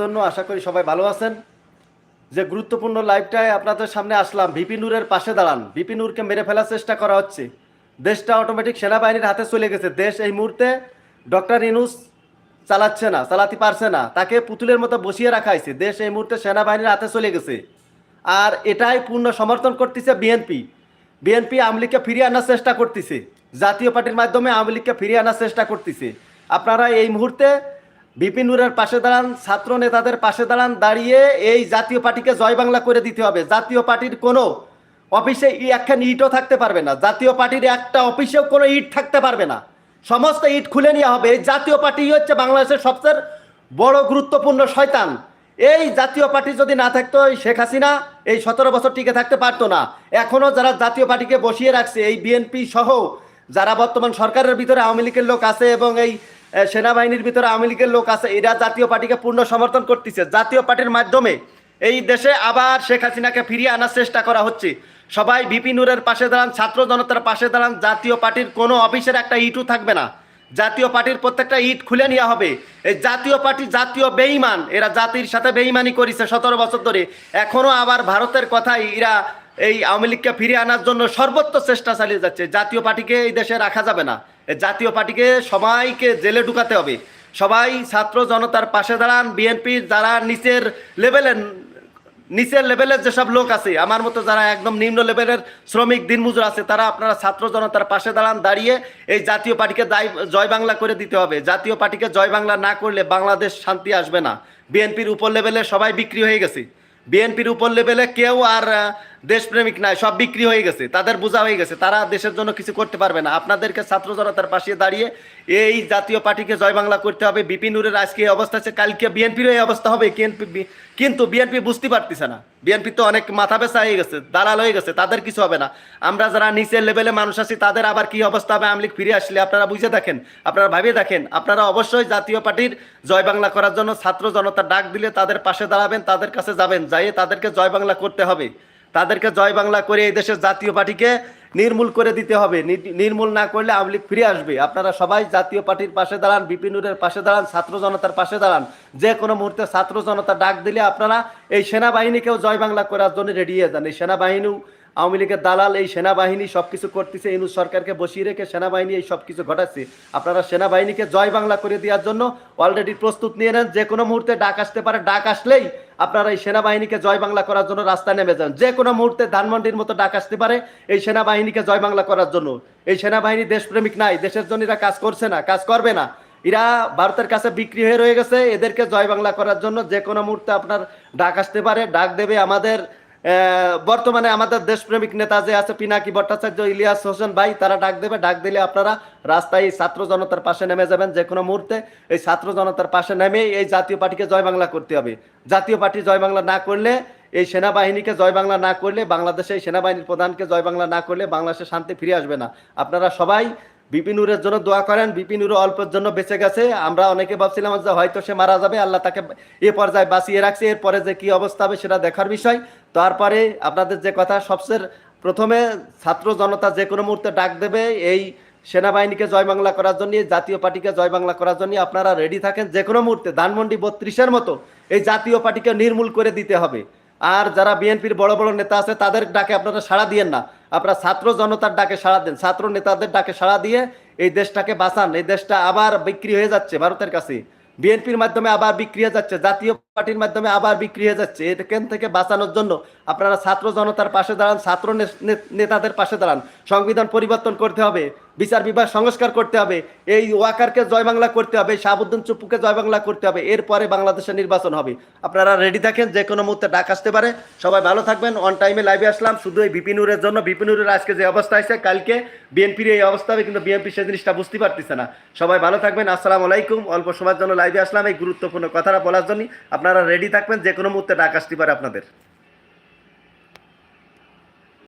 জন্য আশা করি সবাই ভালো আছেন। যে গুরুত্বপূর্ণ লাইভটায় আপনাদের সামনে আসলাম, ভিপি নূরের পাশে দাঁড়ান। ভিপি নূরকে মেরে ফেলার চেষ্টা করা হচ্ছে। দেশটা অটোমেটিক সেনাবাহিনীর হাতে চলে গেছে। দেশ এই মুহূর্তে ডক্টর ইনুস চালাচ্ছে না, চালাতে পারছে না। তাকে পুতুলের মতো বসিয়ে রাখা হয়েছে। দেশ এই মুহূর্তে সেনাবাহিনীর হাতে চলে গেছে। আর এটাই পূর্ণ সমর্থন করতেছে বিএনপি। বিএনপি আওয়ামী লীগকে ফিরিয়ে আনার চেষ্টা করতেছে। জাতীয় পার্টির মাধ্যমে আওয়ামী লীগকে ফিরিয়ে আনার চেষ্টা করতেছে। আপনারা এই মুহূর্তে বিপিন নুরের পাশে দাঁড়ান, ছাত্র নেতাদের পাশে দাঁড়ান, দাঁড়িয়ে এই জাতীয় পার্টিকে জয় বাংলা করে দিতে হবে। জাতীয় পার্টির কোনো অফিসে একখান ইটও থাকতে পারবে না। জাতীয় পার্টির একটা অফিসেও কোনো ইট থাকতে পারবে না। সমস্ত ইট খুলে নেওয়া হবে। এই জাতীয় পার্টি হচ্ছে বাংলাদেশের সবচেয়ে বড় গুরুত্বপূর্ণ শয়তান। এই জাতীয় পার্টি যদি না থাকতো শেখ হাসিনা এই সতেরো বছর টিকে থাকতে পারতো না। এখনও যারা জাতীয় পার্টিকে বসিয়ে রাখছে, এই বিএনপি সহ যারা বর্তমান সরকারের ভিতরে আওয়ামী লীগের লোক আছে এবং এই সেনাবাহিনীর ভিতরে আওয়ামী লীগের লোক আছে, এরা জাতীয় পার্টিকে পূর্ণ সমর্থন করতেছে। জাতীয় পার্টির মাধ্যমে এই দেশে আবার শেখ হাসিনাকে ফিরিয়ে আনার চেষ্টা করা হচ্ছে। সবাই বিপি নুরের পাশে দাঁড়ান, ছাত্র জনতার পাশে দাঁড়ান, জাতীয় পার্টির কোনো অফিসের একটা ইটও থাকবে না। জাতীয় পার্টির প্রত্যেকটা ইট খুলে নেওয়া হবে। এই জাতীয় পার্টি জাতীয় বেঈমান, এরা জাতির সাথে বেঈমানি করেছে সতেরো বছর ধরে। এখনও আবার ভারতের কথাই এরা এই আওয়ামী লীগকে ফিরিয়ে আনার জন্য সর্বোচ্চ চেষ্টা চালিয়ে যাচ্ছে। জাতীয় পার্টিকে এই দেশে রাখা যাবে না। জাতীয় পার্টিকে সবাইকে জেলে ঢুকাতে হবে। সবাই ছাত্র জনতার পাশে দাঁড়ান বিএনপির যারা নিচের লেভেলের নিচের লেভেলের যেসব লোক আছে, আমার মতো যারা একদম নিম্ন লেভেলের শ্রমিক দিনমজুর আছে, তারা আপনারা ছাত্র জনতার পাশে দাঁড়ান, দাঁড়িয়ে এই জাতীয় পার্টিকে জয় বাংলা করে দিতে হবে। জাতীয় পার্টিকে জয় বাংলা না করলে বাংলাদেশ শান্তি আসবে না। বিএনপির উপর লেভেলে সবাই বিক্রি হয়ে গেছে। বিএনপির উপর লেভেলে কেউ আর দেশপ্রেমিক নাই, সব বিক্রি হয়ে গেছে, তাদের বোঝা হয়ে গেছে, তারা দেশের জন্য কিছু করতে পারবে না। আপনাদেরকে ছাত্র জনতার পাশে দাঁড়িয়ে এই জাতীয় পার্টিকে জয় বাংলা করতে হবে। বিপিনুরের আজকে এই অবস্থা আছে, কালকে বিএনপির এই অবস্থা হবে, কিন্তু বিএনপি বুঝতে পারতেছে না। বিএনপি তো অনেক মাথা বেসা হয়ে গেছে, দালাল হয়ে গেছে, তাদের কিছু হবে না। আমরা যারা নিচের লেভেলে মানুষ আছি, তাদের আবার কি অবস্থা হবে? আমলিক ফিরে আসলে আপনারা বুঝে দেখেন, আপনারা ভাবিয়ে দেখেন, আপনারা অবশ্যই জাতীয় পার্টির জয় বাংলা করার জন্য ছাত্র জনতা ডাক দিলে তাদের পাশে দাঁড়াবেন, তাদের কাছে যাবেন, যাইয়ে তাদেরকে জয় বাংলা করতে হবে। তাদেরকে জয় বাংলা করে এই দেশের জাতীয় পার্টিকে নির্মূল করে দিতে হবে। নির্মূল না করলে আওয়ামী লীগ ফিরে আসবে। আপনারা সবাই জাতীয় পার্টির পাশে দাঁড়ান বিপিনুরের পাশে দাঁড়ান, ছাত্র জনতার পাশে দাঁড়ান। যে কোনো মুহূর্তে ছাত্র জনতা ডাক দিলে আপনারা এই সেনাবাহিনীকেও জয় বাংলা করার জন্য রেডি হয়ে যান। এই সেনাবাহিনীও আওয়ামী লীগের দালাল এই সেনাবাহিনী সব কিছু করতেছে ইনু সরকারকে বসিয়ে রেখে সেনাবাহিনী এই সব কিছু ঘটাচ্ছে। আপনারা সেনাবাহিনীকে জয় বাংলা করে দেওয়ার জন্য অলরেডি প্রস্তুত নিয়ে নেন, যে কোনো মুহূর্তে ডাক আসতে পারে, ডাক আসলেই আপনারা এই সেনাবাহিনীকে জয় বাংলা করার জন্য রাস্তায় নেমে যান। যে কোনো মুহূর্তে ধানমন্ডির মতো ডাক আসতে পারে এই সেনাবাহিনীকে জয় বাংলা করার জন্য। এই সেনাবাহিনী দেশপ্রেমিক নাই, দেশের জন্য এরা কাজ করছে না, কাজ করবে না। এরা ভারতের কাছে বিক্রি হয়ে রয়ে গেছে, এদেরকে জয় বাংলা করার জন্য যে কোনো মুহূর্তে আপনার ডাক আসতে পারে, ডাক দেবে আমাদের বর্তমানে আমাদের দেশপ্রেমিক নেতা যে আছে, পিনাকি ভট্টাচার্য, ইলিয়াস হোসেন ভাই, তারা ডাক দেবে। ডাক দিলে আপনারা রাস্তায় এই ছাত্র জনতার পাশে নেমে যাবেন যে কোনো মুহূর্তে। এই ছাত্র জনতার পাশে নেমে এই জাতীয় পার্টিকে জয় বাংলা করতে হবে। জাতীয় পার্টি জয় বাংলা না করলে, এই সেনাবাহিনীকে জয় বাংলা না করলে, বাংলাদেশে এই সেনাবাহিনীর প্রধানকে জয় বাংলা না করলে বাংলাদেশে শান্তি ফিরে আসবে না। আপনারা সবাই বিপিনুরের জন্য দোয়া করেন বিপিনুর অল্পের জন্য বেঁচে গেছে। আমরা অনেকে ভাবছিলাম যে হয়তো সে মারা যাবে, আল্লাহ তাকে এ পর্যায়ে বাঁচিয়ে রাখছে, এরপরে যে কি অবস্থা হবে সেটা দেখার বিষয়। তারপরে আপনাদের যে কথা, সবচেয়ে প্রথমে ছাত্র জনতা যে কোনো মুহূর্তে ডাক দেবে, এই সেনাবাহিনীকে জয় বাংলা করার জন্য জাতীয় পার্টিকে জয় বাংলা করার জন্য আপনারা রেডি থাকেন যে কোনো মুহূর্তে, ধানমন্ডি বত্রিশের মতো এই জাতীয় পার্টিকে নির্মূল করে দিতে হবে। আর যারা বিএনপির বড় বড় নেতা আছে, তাদের ডাকে আপনারা সাড়া দিয়েন না। আপনারা ছাত্র জনতার ডাকে সাড়া দেন, ছাত্র নেতাদের ডাকে সাড়া দিয়ে এই দেশটাকে বাঁচান। এই দেশটা আবার বিক্রি হয়ে যাচ্ছে ভারতের কাছে। বিএনপির মাধ্যমে আবার বিক্রি হয়ে যাচ্ছে, জাতীয় পার্টির মাধ্যমে আবার বিক্রি হয়ে যাচ্ছে। এখান থেকে বাঁচানোর জন্য আপনারা ছাত্র জনতার পাশে দাঁড়ান, ছাত্র নেতাদের পাশে দাঁড়ান। সংবিধান পরিবর্তন করতে হবে। বিচার বিভাগ সংস্কার করতে হবে, এই ওয়াকারকে জয় বাংলা করতে হবে, শাহাবুদ্দিন চুপ্পুকে জয় বাংলা করতে হবে, এরপরে বাংলাদেশের নির্বাচন হবে। আপনারা রেডি থাকেন, যে কোনো মুহূর্তে ডাক আসতে পারে। সবাই ভালো থাকবেন অন টাইমে লাইভে আসলাম। শুধু এই বিপিনুরের জন্য বিপিনুরের আজকে যে অবস্থা আছে কালকে বিএনপির এই অবস্থা হবে, কিন্তু বিএনপি সেই জিনিসটা বুঝতে পারতেছে না। সবাই ভালো থাকবেন, আসসালামু আলাইকুম। অল্প সময়ের জন্য লাইভে আসলাম, এই গুরুত্বপূর্ণ কথাটা বলার জন্য আপনারা রেডি থাকবেন, যে কোনো মুহূর্তে ডাক আসতে পারে আপনাদের।